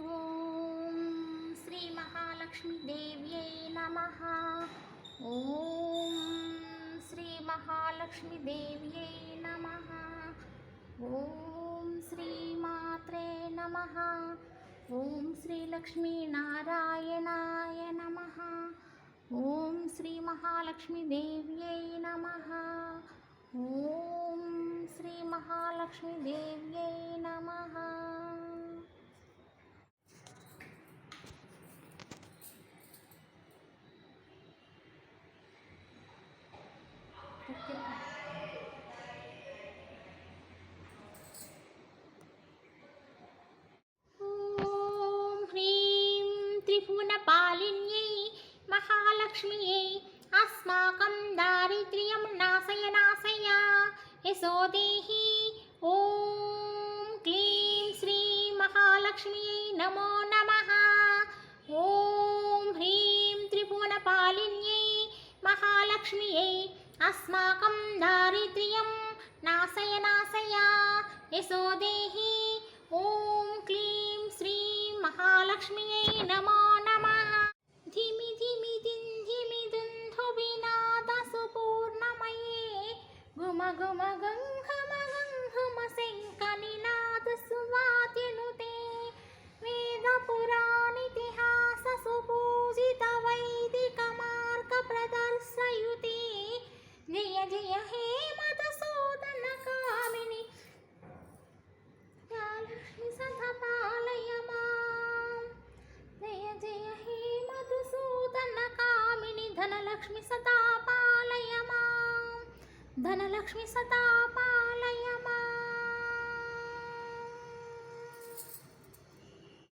ॐ श्रीमहालक्ष्मीदेव्यै नमः। ॐ श्रीमहालक्ष्मीदेव्यै नमः। ॐ श्रीमात्रे नमः। ॐ श्रीलक्ष्मीनारायणाय नमः। ॐ श्रीमहालक्ष्मीदेव्यै नमः। ॐ श्रीमहालक्ष्मीदेव्यै नमः ॐ ह्रीं त्रिभुवनपालिन्यै महालक्ष्म्यै अस्माकं दारिद्र्यं नाशय नाशय। यशो देहि। ॐ क्लीं श्रीं महालक्ष्म्यै नमो नमः। ॐ ह्रीं त्रिभुवनपालिन्यै महालक्ष्म्यै अस्माकं दारिद्र्यं नाशय नाशय। यशो देहि। ॐ क्लीं श्रीं महालक्ष्म्यै नमः ధనలక్ష్మి సతా పాలయమా ధనలక్ష్మి సతా